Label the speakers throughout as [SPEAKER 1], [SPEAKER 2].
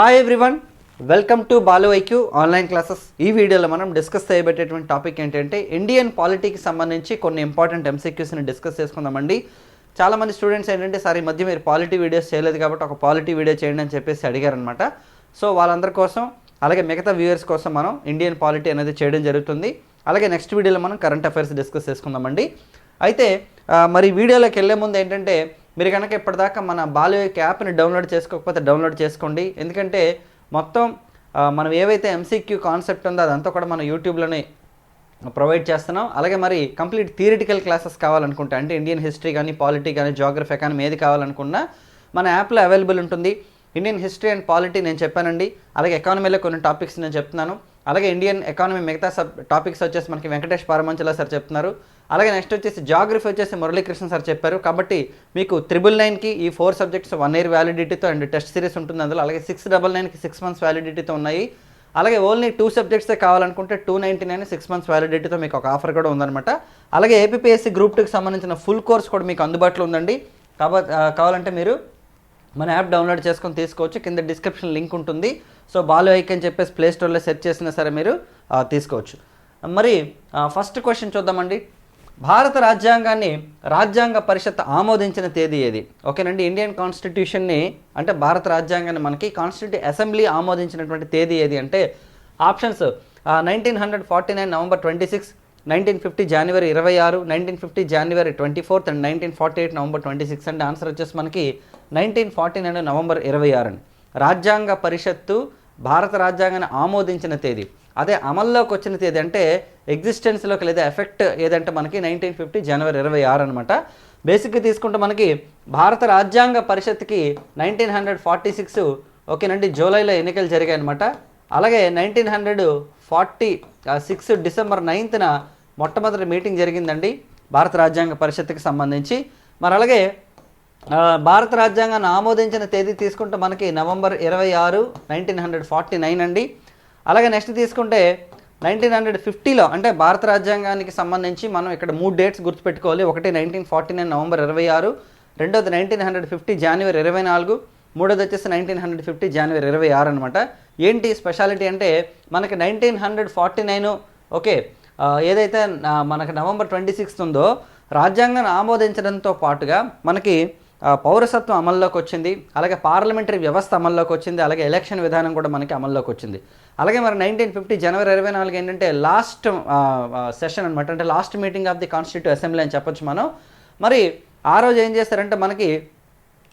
[SPEAKER 1] Hi everyone welcome to Balu IQ online classes ఈ వీడియోలో మనం డిస్కస్ చేయబెట్టేటువంటి టాపిక్ ఏంటంటే ఇండియన్ పాలిటీకి సంబంధించి కొన్ని ఇంపార్టెంట్ ఎంసీక్యూస్ని డిస్కస్ చేసుకుందామండి. చాలామంది స్టూడెంట్స్ ఏంటంటే సార్ ఈ మధ్య మీరు పాలిటీ వీడియోస్ చేయలేదు కాబట్టి ఒక పాలిటీ వీడియో చేయండి అని చెప్పేసి అడిగారనమాట సో వాళ్ళందరి కోసం అలాగే మిగతా వ్యూయర్స్ కోసం మనం ఇండియన్ పాలిటీ అనేది చేయడం జరుగుతుంది. అలాగే నెక్స్ట్ వీడియోలో మనం కరెంట్ అఫైర్స్ డిస్కస్ చేసుకుందామండి. అయితే మరి వీడియోలోకి వెళ్ళే ముందు ఏంటంటే మీరు కనుక ఇప్పటిదాకా మన బాలు యాప్ని డౌన్లోడ్ చేసుకోకపోతే డౌన్లోడ్ చేసుకోండి. ఎందుకంటే మొత్తం మనం ఏవైతే ఎంసీక్యూ కాన్సెప్ట్ ఉందో అదంతా కూడా మనం యూట్యూబ్లోనే ప్రొవైడ్ చేస్తున్నాం. అలాగే మరి కంప్లీట్ థియరిటికల్ క్లాసెస్ కావాలనుకుంటే అంటే ఇండియన్ హిస్టరీ కానీ పాలిటీ కానీ జాగ్రఫీ కానీ ఏది కావాలనుకున్నా మన యాప్లో అవైలబుల్ ఉంటుంది. ఇండియన్ హిస్టరీ అండ్ పాలిటీ నేను చెప్పానండి. అలాగే ఎకానమీలో కొన్ని టాపిక్స్ నేను చెప్తున్నాను. అలాగే ఇండియన్ ఎకానమీ మిగతా సబ్ టాపిక్స్ వచ్చేసి మనకి వెంకటేష్ పారమంచలా సార్ చెప్తున్నారు. అలాగే నెక్స్ట్ వచ్చేసి జాగ్రఫీ వచ్చేసి మురళీకృష్ణ సార్ చెప్పారు. కాబట్టి మీకు త్రిబుల్ నైన్కి ఈ ఫోర్ సబ్జెక్ట్స్ వన్ ఇయర్ వ్యాలిడిటీతో అండ్ టెస్ట్ సిరీస్ ఉంటుంది. అందులో అలాగే సిక్స్ డబల్ నైన్కి సిక్స్ మంత్స్ వ్యాలిడిటీతో ఉన్నాయి. అలాగే ఓన్లీ టూ సబ్జెక్ట్సే కావాలనుకుంటే two ninety nine six months వ్యాలిడిటీతో మీకు ఒక ఆఫర్ కూడా ఉందన్నమాట. అలాగే ఏపీఎస్సీ గ్రూప్ టూకి సంబంధించిన ఫుల్ కోర్స్ కూడా మీకు అందుబాటులో ఉందండి. కాబట్టి కావాలంటే మీరు మన యాప్ డౌన్లోడ్ చేసుకొని తీసుకోవచ్చు. కింద డిస్క్రిప్షన్ లింక్ ఉంటుంది. సో బాలు ఐక్ అని చెప్పేసి ప్లే స్టోర్లో సెర్చ్ చేసినా సరే మీరు తీసుకోవచ్చు. మరి ఫస్ట్ క్వశ్చన్ చూద్దామండి. భారత రాజ్యాంగాన్ని రాజ్యాంగ పరిషత్ ఆమోదించిన తేదీ ఏది? ఓకేనండి ఇండియన్ కాన్స్టిట్యూషన్ని అంటే భారత రాజ్యాంగాన్ని మనకి కాన్స్టిట్యూట్ అసెంబ్లీ ఆమోదించినటువంటి తేదీ ఏది అంటే options nineteen hundred forty nine November twenty six nineteen fifty జనవరి ఇరవై ఆరు nineteen fifty January twenty fourth and nineteen forty eight November twenty six and answer వచ్చేసి మనకి నైన్టీన్ ఫార్టీ నైన్ నవంబర్ ఇరవై ఆరు అండి. రాజ్యాంగ పరిషత్తు భారత రాజ్యాంగాన్ని ఆమోదించిన తేదీ. అదే అమల్లోకి వచ్చిన తేదీ అంటే ఎగ్జిస్టెన్స్లోకి లేదా ఎఫెక్ట్ ఏదంటే మనకి నైన్టీన్ ఫిఫ్టీ జనవరి ఇరవై ఆరు అనమాట బేసిక్గా తీసుకుంటే మనకి భారత రాజ్యాంగ పరిషత్కి నైన్టీన్ హండ్రెడ్ ఫార్టీ సిక్స్ ఓకేనండి జూలైలో ఎన్నికలు జరిగాయి అనమాట అలాగే nineteen hundred forty six December నైన్త్న మొట్టమొదటి మీటింగ్ జరిగిందండి భారత రాజ్యాంగ పరిషత్కి సంబంధించి. మరి అలాగే భారత రాజ్యాంగాన్ని ఆమోదించిన తేదీ తీసుకుంటే మనకి నవంబర్ ఇరవై ఆరు నైన్టీన్ హండ్రెడ్ ఫార్టీ నైన్ అండి. అలాగే నెక్స్ట్ తీసుకుంటే నైన్టీన్ హండ్రెడ్ ఫిఫ్టీలో అంటే భారత రాజ్యాంగానికి సంబంధించి మనం ఇక్కడ మూడు డేట్స్ గుర్తుపెట్టుకోవాలి. ఒకటి నైన్టీన్ ఫార్టీ నైన్ నవంబర్ ఇరవై ఆరు రెండోది నైన్టీన్ హండ్రెడ్ ఫిఫ్టీ జనవరి ఇరవై నాలుగు మూడోది వచ్చేసి నైన్టీన్ హండ్రెడ్ ఫిఫ్టీ జనవరి ఇరవై ఆరు అనమాట ఏంటి స్పెషాలిటీ అంటే మనకి nineteen hundred forty nine okay ఏదైతే మనకి నవంబర్ ట్వంటీ సిక్స్త్ ఉందో రాజ్యాంగాన్ని ఆమోదించడంతో పాటుగా మనకి పౌరసత్వం అమల్లోకి వచ్చింది. అలాగే పార్లమెంటరీ వ్యవస్థ అమల్లోకి వచ్చింది. అలాగే ఎలక్షన్ విధానం కూడా మనకి అమల్లోకి వచ్చింది. అలాగే మరి నైన్టీన్ ఫిఫ్టీ జనవరి ఇరవై నాలుగు ఏంటంటే లాస్ట్ సెషన్ అనమాట అంటే last meeting of the constitute assembly అని చెప్పొచ్చు మనం. మరి ఆ రోజు ఏం చేస్తారంటే మనకి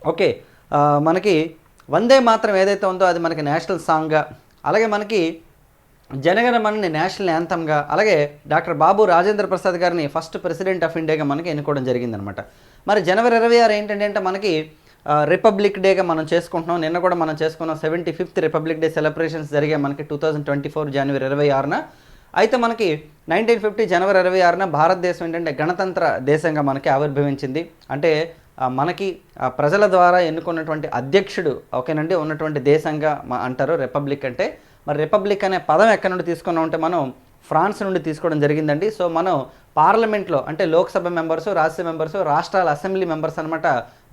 [SPEAKER 1] ఓకే మనకి వందే మాత్రం ఏదైతే ఉందో అది మనకి నేషనల్ సాంగ్గా అలాగే మనకి జనగణమనని నేషనల్ యాంథమ్గా అలాగే డాక్టర్ బాబు రాజేంద్ర ప్రసాద్ గారిని ఫస్ట్ ప్రెసిడెంట్ ఆఫ్ ఇండియాగా మనకి ఎన్నుకోవడం జరిగిందనమాట. మరి జనవరి ఇరవై ఆరు ఏంటంటే అంటే మనకి రిపబ్లిక్ డేగా మనం చేసుకుంటున్నాం. నిన్న కూడా మనం చేసుకున్నాం seventy fifth republic day celebrations జరిగాయి మనకి టూ థౌజండ్ ట్వంటీ ఫోర్ జనవరి ఇరవై ఆరున. అయితే మనకి నైన్టీన్ ఫిఫ్టీ జనవరి ఇరవై ఆరున భారతదేశం ఏంటంటే గణతంత్ర దేశంగా మనకి ఆవిర్భవించింది. అంటే మనకి ప్రజల ద్వారా ఎన్నుకున్నటువంటి అధ్యక్షుడు ఓకేనండి ఉన్నటువంటి దేశంగా అంటారు రిపబ్లిక్ అంటే మరి రిపబ్లిక్ అనే పదం ఎక్కడి నుండి తీసుకున్నాం అంటే మనం ఫ్రాన్స్ నుండి తీసుకోవడం జరిగిందండి. సో మనం పార్లమెంట్లో అంటే లోక్సభ మెంబర్స్ రాజ్యసభ మెంబర్స్ రాష్ట్రాల అసెంబ్లీ మెంబర్స్ అనమాట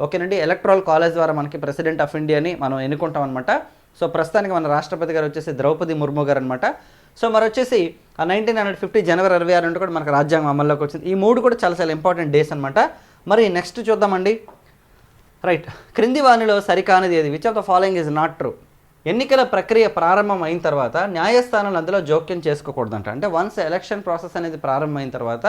[SPEAKER 1] ఓకేనండి ఎలక్ట్రల్ కాలేజ్ ద్వారా మనకి ప్రెసిడెంట్ ఆఫ్ ఇండియాని మనం ఎన్నుకుంటాం అనమాట సో ప్రస్తుతానికి మన రాష్ట్రపతి గారు వచ్చేసి ద్రౌపది ముర్ము గారు అనమాట సో మరి వచ్చేసి ఆ నైన్టీన్ హండ్రెడ్ ఫిఫ్టీ జనవరి ఇరవై ఆరు నుండి కూడా మనకు రాజ్యాంగం అమల్లోకి వచ్చింది. ఈ మూడు కూడా చాలా చాలా ఇంపార్టెంట్ డేస్ అనమాట మరి నెక్స్ట్ చూద్దామండి. రైట్ క్రింది వాణిలో సరికానిది ఏది? Which of the following is not true ఎన్నికల ప్రక్రియ ప్రారంభం అయిన తర్వాత న్యాయస్థానాలు అందులో జోక్యం చేసుకోకూడదంట. అంటే వన్స్ ఎలక్షన్ ప్రాసెస్ అనేది ప్రారంభమైన తర్వాత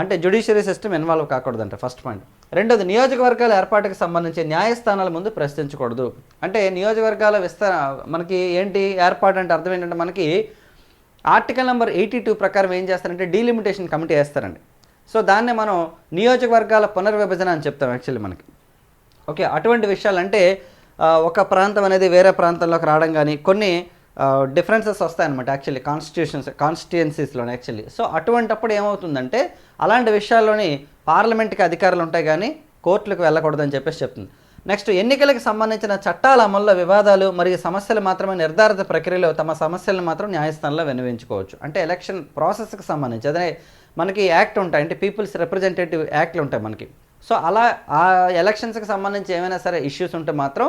[SPEAKER 1] అంటే జ్యుడిషియరీ సిస్టమ్ ఇన్వాల్వ్ కాకూడదంట ఫస్ట్ పాయింట్ రెండోది నియోజకవర్గాల ఏర్పాటుకు సంబంధించి న్యాయస్థానాల ముందు ప్రశ్నించకూడదు. అంటే నియోజకవర్గాల విస్తర మనకి ఏంటి ఏర్పాటు అంటే అర్థం ఏంటంటే మనకి ఆర్టికల్ నెంబర్ ఎయిటీ టూ ప్రకారం ఏం చేస్తారంటే డీలిమిటేషన్ కమిటీ వేస్తారండి. సో దాన్నే మనం నియోజకవర్గాల పునర్విభజన అని చెప్తాం యాక్చువల్లీ మనకి. ఓకే అటువంటి విషయాలు అంటే ఒక ప్రాంతం అనేది వేరే ప్రాంతంలోకి రావడం కానీ కొన్ని డిఫరెన్సెస్ వస్తాయన్నమాట యాక్చువల్లీ కాన్స్టిట్యూషన్స్ కాన్స్టిట్యుయెన్సీస్లోనే యాక్చువల్లీ సో అటువంటప్పుడు ఏమవుతుందంటే అలాంటి విషయాల్లోని పార్లమెంట్కి అధికారులు ఉంటాయి కానీ కోర్టులకు వెళ్ళకూడదని చెప్పేసి చెప్తుంది. నెక్స్ట్ ఎన్నికలకు సంబంధించిన చట్టాల అమల్లో వివాదాలు మరియు సమస్యలు మాత్రమే నిర్ధారిత ప్రక్రియలో తమ సమస్యలను మాత్రం న్యాయస్థానంలో విన్నవించుకోవచ్చు అంటే ఎలక్షన్ ప్రాసెస్కి సంబంధించి అదే మనకి యాక్ట్ ఉంటాయి అంటే పీపుల్స్ రిప్రజెంటేటివ్ యాక్ట్లు ఉంటాయి మనకి. సో అలా ఆ ఎలక్షన్స్కి సంబంధించి ఏమైనా సరే ఇష్యూస్ ఉంటే మాత్రం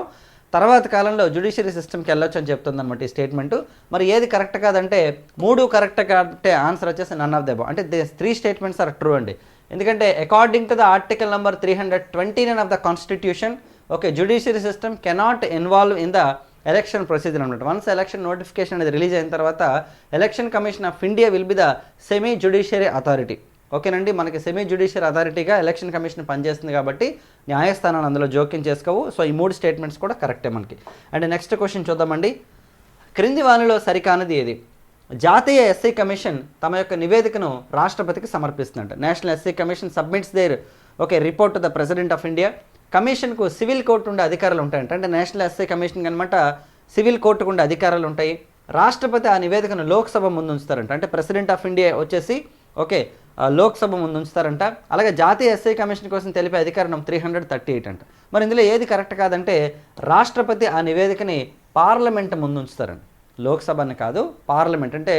[SPEAKER 1] తర్వాత కాలంలో జ్యుడిషియరీ సిస్టమ్కి వెళ్ళొచ్చు అని చెప్తుంది అనమాట ఈ స్టేట్మెంట్. మరి ఏది కరెక్ట్ కాదంటే మూడు కరెక్ట్ కాదంటే ఆన్సర్ వచ్చేసి నన్ ఆఫ్ దెబో అంటే త్రీ స్టేట్మెంట్స్ ఆర్ ట్రూ అండి. ఎందుకంటే according to the article number three hundred twenty nine of the constitution okay judiciary system cannot involve in the election procedure అనమాట వన్స్ ఎలక్షన్ నోటిఫికేషన్ అనేది release అయిన తర్వాత election commission of India will be the semi judiciary authority ఓకేనండి మనకి semi judicial అథారిటీగా election commission పనిచేస్తుంది కాబట్టి న్యాయస్థానాలు అందులో జోక్యం చేసుకోవు. సో ఈ మూడు స్టేట్మెంట్స్ కూడా కరెక్టే మనకి. అండ్ నెక్స్ట్ క్వశ్చన్ చూద్దామండి. క్రింది వానిలో సరికానది ఏది? జాతీయ ఎస్సీ కమిషన్ తమ యొక్క నివేదికను రాష్ట్రపతికి సమర్పిస్తుందంట. National SC commission submits their okay report to the president of India కమిషన్కు సివిల్ కోర్టు ఉండే అధికారాలు ఉంటాయంట. అంటే నేషనల్ ఎస్సీ కమిషన్ అనమాట సివిల్ కోర్టుకు ఉండే అధికారాలు ఉంటాయి. రాష్ట్రపతి ఆ నివేదికను లోక్సభ ముందు ఉంచుతారంట. అంటే ప్రెసిడెంట్ ఆఫ్ ఇండియా వచ్చేసి ఓకే లోక్సభ ముందు ఉంచుతారంట అలాగే జాతీయ ఎస్ఐ కమిషన్ కోసం తెలిపే అధికారం త్రీ హండ్రెడ్ థర్టీ ఎయిట్ అంట. మరి ఇందులో ఏది కరెక్ట్ కాదంటే రాష్ట్రపతి ఆ నివేదికని పార్లమెంట్ ముందు ఉంచుతారండి లోక్సభ అని కాదు పార్లమెంట్. అంటే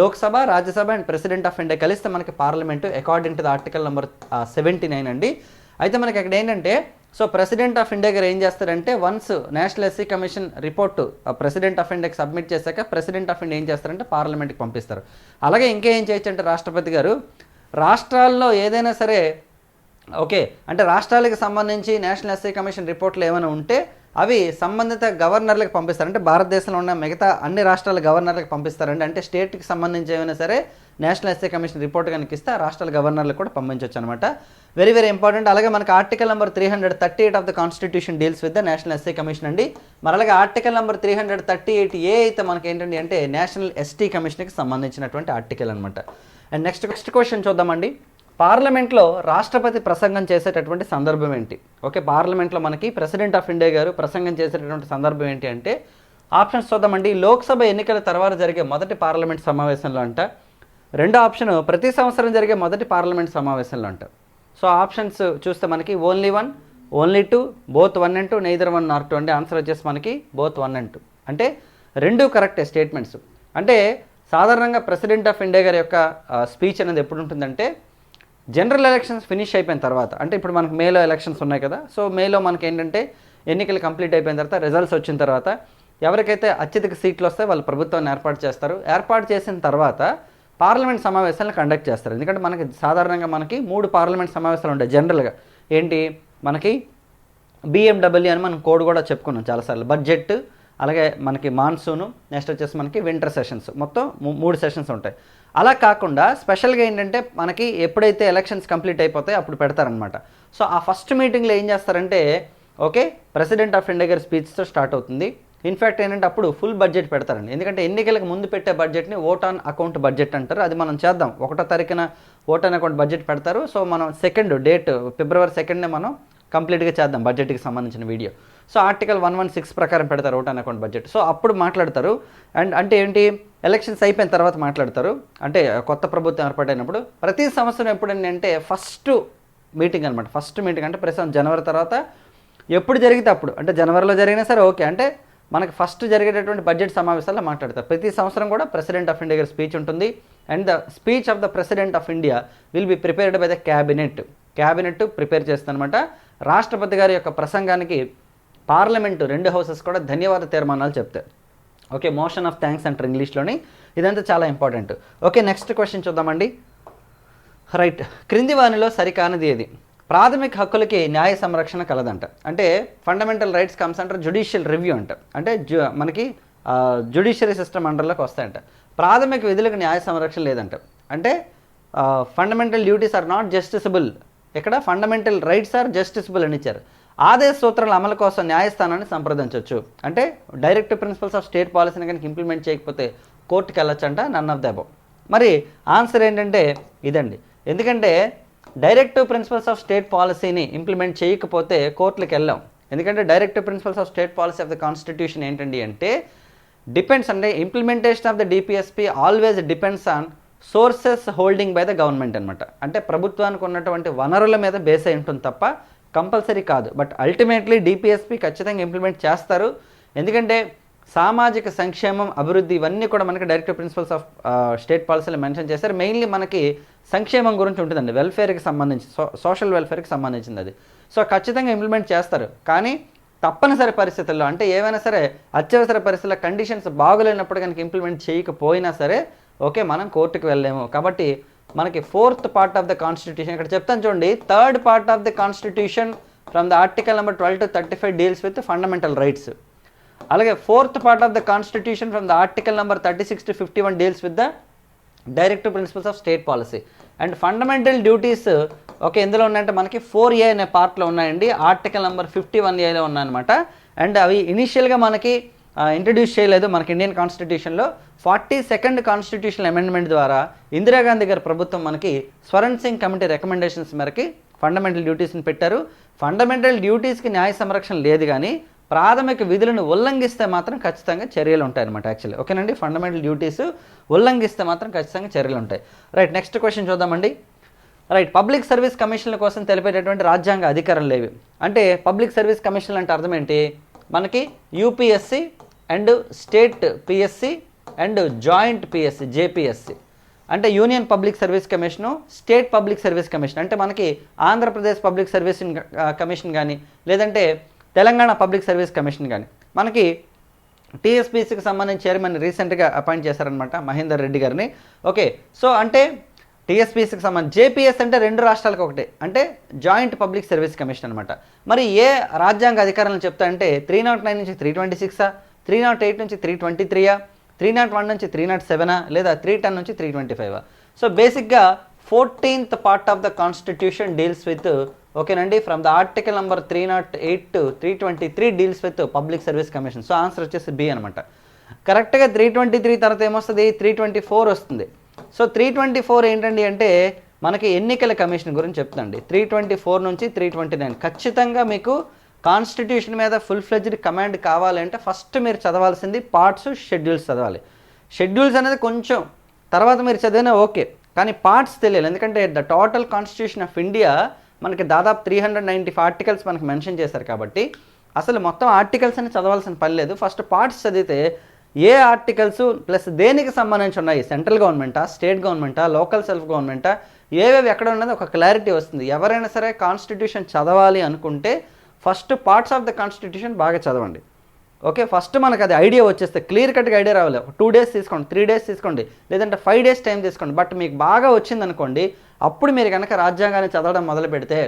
[SPEAKER 1] Lok Sabha Rajya Sabha and president of India కలిస్తే మనకి parliament according to the article number seventy nine అండి. అయితే మనకి అక్కడ ఏంటంటే సో ప్రెసిడెంట్ ఆఫ్ ఇండియా గారు ఏం చేస్తారంటే once national SC commission report president of ఇండియాకి సబ్మిట్ చేశాక ప్రెసిడెంట్ ఆఫ్ ఇండియా ఏం చేస్తారంటే పార్లమెంట్కి పంపిస్తారు. అలాగే ఇంకేం చేయొచ్చు అంటే రాష్ట్రపతి గారు రాష్ట్రాల్లో ఏదైనా సరే ఓకే అంటే రాష్ట్రాలకు సంబంధించి నేషనల్ ఎస్ఐ కమిషన్ రిపోర్ట్లు ఏమైనా ఉంటే అవి సంబంధిత గవర్నర్లకు పంపిస్తారు. అంటే భారతదేశంలో ఉన్న మిగతా అన్ని రాష్ట్రాల గవర్నర్లకు పంపిస్తారండి. అంటే స్టేట్కి సంబంధించి ఏమైనా సరే నేషనల్ ఎస్ఐ కమిషన్ రిపోర్ట్ కనిపిస్తే ఆ రాష్ట్రాల గవర్నర్లకు కూడా పంపించవచ్చు అనమాట వెరీ వెరీ ఇంపార్టెంట్. అలాగే మనకి article number three hundred thirty eight of the constitution deals with the national SC commission అండి. మరి అలాగే article number three hundred thirty eight A అయితే మనకి ఏంటండి అంటే నేషనల్ ఎస్టీ కమిషన్కి సంబంధించినటువంటి ఆర్టికల్ అనమాట అండ్ నెక్స్ట్ నెక్స్ట్ క్వశ్చన్ చూద్దామండి. పార్లమెంట్లో రాష్ట్రపతి ప్రసంగం చేసేటటువంటి సందర్భం ఏంటి? ఓకే పార్లమెంట్లో మనకి ప్రెసిడెంట్ ఆఫ్ ఇండియా గారు ప్రసంగం చేసేటటువంటి సందర్భం ఏంటి అంటే ఆప్షన్స్ చూద్దామండి. లోక్సభ ఎన్నికల తర్వాత జరిగే మొదటి పార్లమెంట్ సమావేశంలో అంట. రెండో ఆప్షన్ ప్రతి సంవత్సరం జరిగే మొదటి పార్లమెంట్ సమావేశంలో అంట. సో ఆప్షన్స్ చూస్తే మనకి only one only two both one and two neither one not two అంటే ఆన్సర్ వచ్చేసి మనకి బోత్ వన్ అండ్ టూ అంటే రెండు కరెక్టే స్టేట్మెంట్స్ అంటే సాధారణంగా ప్రెసిడెంట్ ఆఫ్ ఇండియా గారి యొక్క స్పీచ్ అనేది ఎప్పుడు ఉంటుందంటే జనరల్ ఎలక్షన్స్ ఫినిష్ అయిపోయిన తర్వాత అంటే ఇప్పుడు మనకు మేలో ఎలక్షన్స్ ఉన్నాయి కదా సో మేలో మనకి ఏంటంటే ఎన్నికలు కంప్లీట్ అయిపోయిన తర్వాత రిజల్ట్స్ వచ్చిన తర్వాత ఎవరికైతే అత్యధిక సీట్లు వస్తే వాళ్ళు ప్రభుత్వాన్ని ఏర్పాటు చేస్తారు. ఏర్పాటు చేసిన తర్వాత పార్లమెంట్ సమావేశాలను కండక్ట్ చేస్తారు. ఎందుకంటే మనకి సాధారణంగా మనకి మూడు పార్లమెంట్ సమావేశాలు ఉంటాయి జనరల్గా. ఏంటి? మనకి బిఎండబ్ల్యూ అని మనం కోడ్ కూడా చెప్పుకున్నాం చాలాసార్లు. బడ్జెట్ అలాగే మనకి మాన్సూను నెక్స్ట్ వచ్చేసి మనకి వింటర్ సెషన్స్. మొత్తం మూ- మూడు సెషన్స్ ఉంటాయి. అలా కాకుండా స్పెషల్గా ఏంటంటే మనకి ఎప్పుడైతే ఎలక్షన్స్ కంప్లీట్ అయిపోతాయో అప్పుడు పెడతారనమాట సో ఆ ఫస్ట్ మీటింగ్లో ఏం చేస్తారంటే ఓకే ప్రెసిడెంట్ ఆఫ్ ఇండియా గారి స్పీచ్తో స్టార్ట్ అవుతుంది. ఇన్ఫ్యాక్ట్ ఏంటంటే అప్పుడు ఫుల్ బడ్జెట్ పెడతారండి. ఎందుకంటే ఎన్నికలకు ముందు పెట్టే బడ్జెట్ని ఓట్ ఆన్ అకౌంట్ బడ్జెట్ అంటారు. అది మనం చేద్దాం. ఒకటో తారీఖున ఓట్ ఆన్ అకౌంట్ బడ్జెట్ పెడతారు. సో మనం సెకండ్ డేట్ ఫిబ్రవరి సెకండ్నే మనం కంప్లీట్గా చేద్దాం బడ్జెట్కి సంబంధించిన video. So article one one six ప్రకారం పెడతారు ఓటాన్ అకౌంట్ బడ్జెట్. సో అప్పుడు మాట్లాడతారు. అండ్ అంటే ఏంటి? ఎలక్షన్స్ అయిపోయిన తర్వాత మాట్లాడతారు. అంటే కొత్త ప్రభుత్వం ఏర్పాటైనప్పుడు ప్రతి సంవత్సరం ఎప్పుడండి అంటే ఫస్ట్ మీటింగ్ అనమాట ఫస్ట్ మీటింగ్ అంటే ప్రస్తుతం జనవరి తర్వాత ఎప్పుడు జరిగితే అప్పుడు. అంటే జనవరిలో జరిగినా సరే ఓకే. అంటే మనకి ఫస్ట్ జరిగేటటువంటి బడ్జెట్ సమావేశాల్లో మాట్లాడతారు. ప్రతి సంవత్సరం కూడా ప్రెసిడెంట్ ఆఫ్ ఇండియా గారి స్పీచ్ ఉంటుంది. And the speech of the president of India will be prepared by the cabinet. Cabinet prepare చేస్తుందన్నమాట. రాష్ట్రపతి గారి యొక్క ప్రసంగానికి పార్లమెంటు రెండు హౌసెస్ కూడా ధన్యవాద తీర్మానాలు చెప్తాయి. ఓకే మోషన్ ఆఫ్ థ్యాంక్స్ అంటారు ఇంగ్లీష్లోని. ఇదంతా చాలా ఇంపార్టెంట్. ఓకే నెక్స్ట్ క్వశ్చన్ చూద్దామండి. రైట్ క్రింది వానిలో సరికానిది ఏది? ప్రాథమిక హక్కులకి న్యాయ సంరక్షణ కలదంట. అంటే ఫండమెంటల్ రైట్స్ కమ్స్ అంటారు జుడిషియల్ రివ్యూ అంట. అంటే జు మనకి జుడిషియరీ సిస్టమ్ అండర్లోకి వస్తాయంట. ప్రాథమిక విధులకు న్యాయ సంరక్షణ లేదంట. అంటే fundamental duties are not justiciable ఇక్కడ ఫండమెంటల్ రైట్స్ ఆర్ జస్టిసబుల్ అని ఇచ్చారు. ఆదేశ సూత్రాల అమలు కోసం న్యాయస్థానాన్ని సంప్రదించవచ్చు. అంటే డైరెక్ట్ ప్రిన్సిపల్స్ ఆఫ్ స్టేట్ పాలసీని కనుక ఇంప్లిమెంట్ చేయకపోతే కోర్టుకి వెళ్ళొచ్చంట నన్ ఆఫ్ దెబో మరి ఆన్సర్ ఏంటంటే ఇదండి. ఎందుకంటే డైరెక్టివ్ ప్రిన్సిపల్స్ ఆఫ్ స్టేట్ పాలసీని ఇంప్లిమెంట్ చేయకపోతే కోర్టులకు వెళ్ళాం. ఎందుకంటే directive principles of state policy of the constitution ఏంటండి అంటే డిపెండ్స్ అంటే implementation of the DPSP always depends on sources holding by the government అనమాట అంటే ప్రభుత్వానికి ఉన్నటువంటి వనరుల మీద బేస్ అయి ఉంటుంది తప్ప కంపల్సరీ కాదు. బట్ అల్టిమేట్లీ డిపిఎస్పి ఖచ్చితంగా ఇంప్లిమెంట్ చేస్తారు. ఎందుకంటే సామాజిక సంక్షేమం అభివృద్ధి ఇవన్నీ కూడా మనకి డైరెక్ట్ ప్రిన్సిపల్స్ ఆఫ్ స్టేట్ పాలసీలో మెన్షన్ చేశారు. మెయిన్లీ మనకి సంక్షేమం గురించి ఉంటుందండి. వెల్ఫేర్కి సంబంధించి సో సోషల్ వెల్ఫేర్కి సంబంధించింది అది సో ఖచ్చితంగా ఇంప్లిమెంట్ చేస్తారు. కానీ తప్పనిసరి పరిస్థితుల్లో అంటే ఏమైనా సరే అత్యవసర పరిస్థితుల్లో కండిషన్స్ బాగులేనప్పుడు కనుక ఇంప్లిమెంట్ చేయకపోయినా సరే ఓకే మనం కోర్టుకు వెళ్ళలేము. కాబట్టి మనకి fourth part of the constitution ఇక్కడ చెప్తాను చూడండి. Third part of the constitution from the article number twelve to thirty five deals with fundamental rights. అలాగే fourth part of the constitution from the article number thirty six to fifty one deals with the directive principles of state policy. And fundamental duties okay ఎందులో ఉన్నాయంటే మనకి four ఏ అనే పార్ట్లో ఉన్నాయండి. Article number fifty one ఏలో ఉన్నాయన్నమాట. And అవి ఇనిషియల్గా మనకి ఇంట్రడ్యూస్ చేయలేదు మనకి ఇండియన్ కాన్స్టిట్యూషన్లో ఫార్టీ సెకండ్ కాన్స్టిట్యూషన్ అమెండ్మెంట్ ద్వారా ఇందిరాగాంధీ గారి ప్రభుత్వం మనకి స్వరణ్ సింగ్ కమిటీ రికమెండేషన్స్ మేరకి ఫండమెంటల్ డ్యూటీస్ని పెట్టారు. ఫండమెంటల్ డ్యూటీస్కి న్యాయ సంరక్షణ లేదు కానీ ప్రాథమిక విధులను ఉల్లంఘిస్తే మాత్రం ఖచ్చితంగా చర్యలు ఉంటాయి అనమాట యాక్చువల్లీ ఓకేనండి? ఫండమెంటల్ డ్యూటీస్ ఉల్లంఘిస్తే మాత్రం ఖచ్చితంగా చర్యలు ఉంటాయి. రైట్ నెక్స్ట్ క్వశ్చన్ చూద్దామండి. రైట్ పబ్లిక్ సర్వీస్ కమిషన్ల కోసం తెలిపేటటువంటి రాజ్యాంగ అధికారం లేవి. అంటే పబ్లిక్ సర్వీస్ కమిషన్లు అంటే అర్థం ఏంటి? మనకి UPSC and state PSC and joint PSC JPSC. అంటే union public service commission state public service commission. అంటే మనకి ఆంధ్రప్రదేశ్ పబ్లిక్ సర్వీస్ కమిషన్ కానీ లేదంటే తెలంగాణ పబ్లిక్ సర్వీస్ కమిషన్ కానీ మనకి టీఎస్పీసీకి సంబంధించి చైర్మన్ రీసెంట్గా అపాయింట్ చేశారనమాట మహేందర్ రెడ్డి గారిని. ఓకే సో అంటే టీఎస్పీసీకి సంబంధించి జేపీఎస్ అంటే రెండు రాష్ట్రాలకు ఒకటే. అంటే జాయింట్ పబ్లిక్ సర్వీస్ కమిషన్ అనమాట మరి ఏ రాజ్యాంగ అధికారులను చెప్తా అంటే త్రీ నాట్ నైన్ నుంచి త్రీ ట్వంటీ సిక్సా? త్రీ నాట్ ఎయిట్ నుంచి త్రీ ట్వంటీ త్రీయా? త్రీ నాట్ వన్ నుంచి త్రీ నాట్ సెవెనా? లేదా త్రీ టెన్ నుంచి త్రీ ట్వంటీ ఫైవ్? సో బేసిక్గా fourteenth part of the constitution deals with ఓకేనండి from the article number three not eight to three twenty three deals with public service commission. So answer వచ్చేసి B అనమాట కరెక్ట్గా three twenty three తర్వాత ఏమొస్తుంది? Three twenty four వస్తుంది. So three twenty four ఏంటండి అంటే మనకి ఎన్నికల కమిషన్ గురించి చెప్తుందండి త్రీ ట్వంటీ ఫోర్ నుంచి త్రీ ట్వంటీ నైన్. ఖచ్చితంగా మీకు కాన్స్టిట్యూషన్ మీద ఫుల్ ఫ్లెజ్డ్ కమాండ్ కావాలంటే ఫస్ట్ మీరు చదవాల్సింది పార్ట్స్ షెడ్యూల్స్ చదవాలి. షెడ్యూల్స్ అనేది కొంచెం తర్వాత మీరు చదివినా ఓకే కానీ పార్ట్స్ తెలియాలి. ఎందుకంటే the total constitution of India మనకి దాదాపు త్రీ హండ్రెడ్ నైంటీ ఆర్టికల్స్ మనకి మెన్షన్ చేశారు కాబట్టి అసలు మొత్తం ఆర్టికల్స్ అని చదవాల్సిన పని లేదు. ఫస్ట్ పార్ట్స్ చదివితే ఏ ఆర్టికల్స్ ప్లస్ దేనికి సంబంధించి ఉన్నాయి? సెంట్రల్ గవర్నమెంటా? స్టేట్ గవర్నమెంటా? లోకల్ సెల్ఫ్ గవర్నమెంటా? ఏవేవి ఎక్కడ ఉన్నది? ఒక క్లారిటీ వస్తుంది. ఎవరైనా సరే కాన్స్టిట్యూషన్ చదవాలి అనుకుంటే first parts of the constitution బాగా చదవండి. ఓకే ఫస్ట్ మనకు అది ఐడియా వచ్చేస్తే క్లియర్ కట్గా ఐడియా రావాలి. టూ డేస్ తీసుకోండి త్రీ డేస్ తీసుకోండి లేదంటే ఫైవ్ డేస్ టైం తీసుకోండి. బట్ మీకు బాగా వచ్చిందనుకోండి అప్పుడు మీరు కనుక రాజ్యాంగాన్ని చదవడం మొదలు పెడితే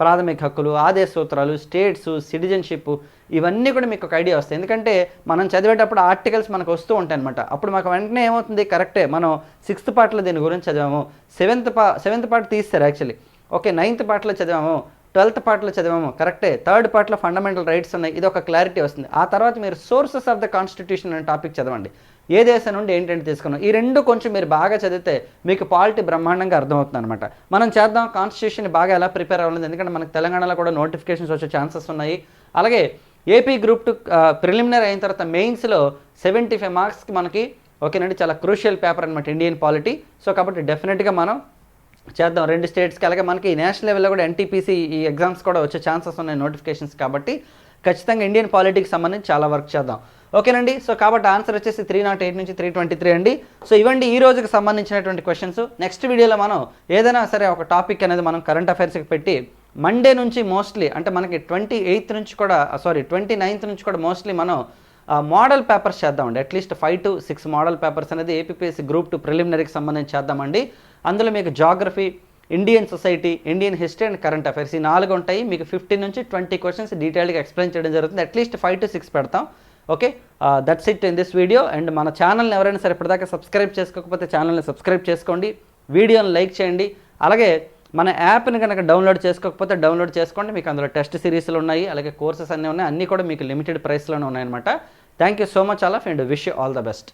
[SPEAKER 1] ప్రాథమిక హక్కులు ఆదేశ సూత్రాలు స్టేట్స్ సిటిజన్షిప్ ఇవన్నీ కూడా మీకు ఒక ఐడియా వస్తాయి. ఎందుకంటే మనం చదివేటప్పుడు ఆర్టికల్స్ మనకు వస్తూ ఉంటాయి అనమాట అప్పుడు మాకు వెంటనే ఏమవుతుంది? కరెక్టే మనం సిక్స్త్ పార్ట్లో దీని గురించి చదివాము సెవెంత్ పా సెవెంత్ పార్ట్ తీస్తారు యాక్చువల్లీ. ఓకే నైన్త్ పార్ట్లో చదివాము ట్వెల్త్ పార్ట్లో చదివాము. కరెక్టే. థర్డ్ పార్ట్లో ఫండమెంటల్ రైట్స్ ఉన్నాయి. ఇది ఒక క్లారిటీ వస్తుంది. ఆ తర్వాత మీరు సోర్సెస్ ఆఫ్ ద కాన్స్టిట్యూషన్ అనే టాపిక్ చదవండి. ఏ దేశం నుండి ఏంటంటే తీసుకున్నాం. ఈ రెండు కొంచెం మీరు బాగా చదివితే మీకు పాలిటీ బ్రహ్మాండంగా అర్థమవుతుంది అనమాట మనం చేద్దాం. కాన్స్టిట్యూషన్ బాగా ఎలా ప్రిపేర్ అవ్వాలి ఎందుకంటే మనకు తెలంగాణలో కూడా నోటిఫికేషన్స్ వచ్చే ఛాన్సెస్ ఉన్నాయి. అలాగే ఏపీ గ్రూప్ టూ ప్రిలిమినరీ అయిన తర్వాత మెయిన్స్లో సెవెంటీ ఫైవ్ మార్క్స్కి మనకి ఓకేనండి చాలా క్రూషియల్ పేపర్ అనమాట ఇండియన్ పాలిటీ. సో కాబట్టి డెఫినెట్గా మనం చేద్దాం. రెండు స్టేట్స్కి అలాగే మనకి నేషనల్ లెవెల్లో కూడా ఎన్టీపీసీ ఈ ఎగ్జామ్స్ కూడా వచ్చే ఛాన్సెస్ ఉన్నాయి నోటిఫికేషన్స్ కాబట్టి. ఖచ్చితంగా ఇండియన్ పాలిటిక్స్ సంబంధించి చాలా వర్క్ చేద్దాం. ఓకేనండి? సో కాబట్టి ఆన్సర్ వచ్చేసి త్రీ నాట్ ఎయిట్ నుంచి త్రీ ట్వంటీ త్రీ అండి. సో ఇవండి ఈ రోజుకి సంబంధించినటువంటి క్వశ్చన్స్ నెక్స్ట్ వీడియోలో మనం ఏదైనా సరే ఒక టాపిక్ అనేది మనం కరెంట్ అఫైర్స్కి పెట్టి మండే నుంచి మోస్ట్లీ అంటే మనకి ట్వంటీ ఎయిత్ నుంచి కూడా సారీ ట్వంటీ నైన్త్ నుంచి కూడా మోస్ట్లీ మనం మోడల్ పేపర్స్ చేద్దామండి. At least five to six model papers అనేది ఏపీఎస్సి గ్రూప్ టు ప్రిలిమినరీకి సంబంధించి చేద్దామండి. అందులో మీకు geography Indian society Indian history and current affairs ఈ నాలుగు ఉంటాయి. మీకు ఫిఫ్టీన్ నుంచి ట్వంటీ క్వశ్చన్స్ డీటెయిల్గా ఎక్స్ప్లెయిన్ చేయడం జరుగుతుంది. At least five to six పెడతాం. Okay that's it in this video and మన ఛానల్ని ఎవరైనా సరే ఇప్పటిదాకా సబ్స్క్రైబ్ చేసుకోకపోతే ఛానల్ని సబ్స్క్రైబ్ చేసుకోండి. వీడియోని లైక్ చేయండి. అలాగే మన యాప్ని కనుక డౌన్లోడ్ చేసుకోకపోతే డౌన్లోడ్ చేసుకోండి. మీకు అందులో టెస్ట్ సిరీస్లు ఉన్నాయి. అలాగే కోర్సెస్ అన్నీ ఉన్నాయి. అన్నీ కూడా మీకు లిమిటెడ్ ప్రైస్లోనే ఉన్నాయన్నమాట. Thank you so much all of and wish all the best